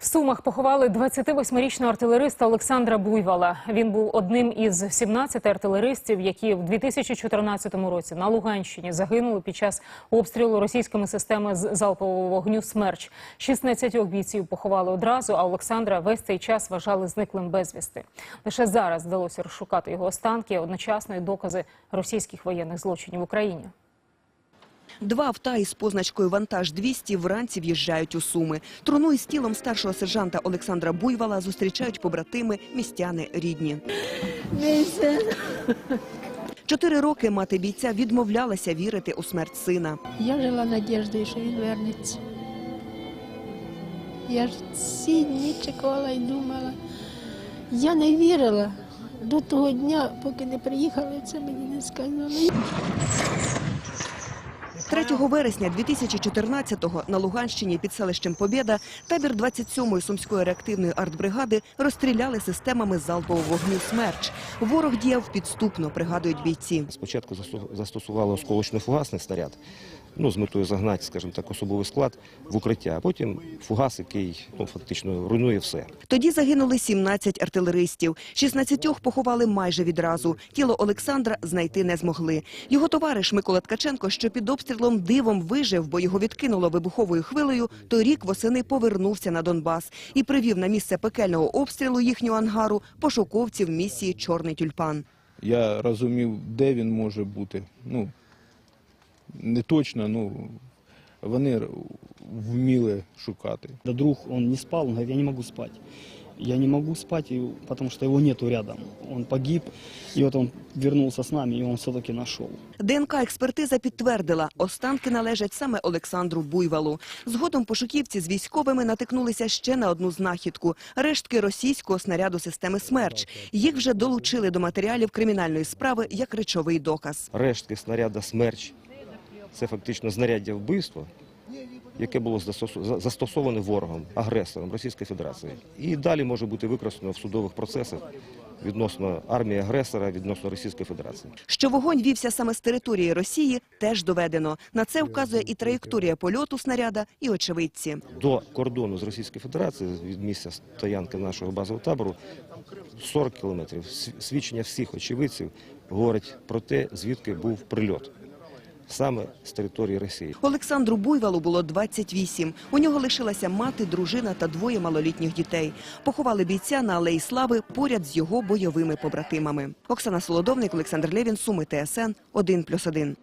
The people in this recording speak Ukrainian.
В Сумах поховали 28-річного артилериста Олександра Буйвала. Він був одним із 17 артилеристів, які в 2014 році на Луганщині загинули під час обстрілу російськими системами з залпового вогню «Смерч». 16 бійців поховали одразу, а Олександра весь цей час вважали зниклим безвісти. Лише зараз вдалося розшукати його останки, одночасно й докази російських воєнних злочинів в Україні. Два авто із позначкою «Вантаж-200» вранці в'їжджають у Суми. Труну із тілом старшого сержанта Олександра Буйвала зустрічають побратими, містяни, рідні. Чотири роки мати бійця відмовлялася вірити у смерть сина. Я жила надіждою, що він вернеться. Я ж ці дні чекала і думала. Я не вірила до того дня, поки не приїхали, це мені не сказали. 3 вересня 2014-го на Луганщині під селищем Побєда табір 27-ї сумської реактивної артбригади розстріляли системами залпового вогню «Смерч». Ворог діяв підступно, пригадують бійці. Спочатку застосували осколочно-фугасний снаряд, ну, з метою загнати, скажімо так, особовий склад в укриття, а потім фугас, який ну, фактично руйнує все. Тоді загинули 17 артилеристів. 16 поховали майже відразу. Тіло Олександра знайти не змогли. Його товариш Микола Ткаченко, що під обстрілом дивом вижив, бо його відкинуло вибуховою хвилею, торік восени повернувся на Донбас і привів на місце пекельного обстрілу їхнього ангару пошуковців місії «Чорний тюльпан». Я розумів, де він може бути. Ну, не точно, ну, вони вміли шукати. Да друг, он не спал, он говорит, я не могу спать. Я не могу спать, и- потому что его нету рядом. Он погиб, и вот он вернулся с нами, и он все-таки нашел. ДНК-експертиза підтвердила, останки належать саме Олександру Буйвалу. Згодом пошуківці з військовими натикнулися ще на одну знахідку – рештки російського снаряду системи «Смерч». Їх вже долучили до матеріалів кримінальної справи як речовий доказ. Рештки снаряда «Смерч» – це фактично знаряддя вбивства, яке було застосоване ворогом, агресором Російської Федерації. І далі може бути використано в судових процесах відносно армії агресора, відносно Російської Федерації. Що вогонь вівся саме з території Росії, теж доведено. На це вказує і траєкторія польоту снаряда, і очевидці. До кордону з Російською Федерацією, від місця стоянки нашого базового табору, 40 кілометрів. Свідчення всіх очевидців говорить про те, звідки був прильот. Саме з території Росії. Олександру Буйвалу було 28. У нього лишилася мати, дружина та двоє малолітніх дітей. Поховали бійця на Алеї Слави поряд з його бойовими побратимами. Оксана Солодовник, Олександр Левін, Суми, ТСН, 1+,1.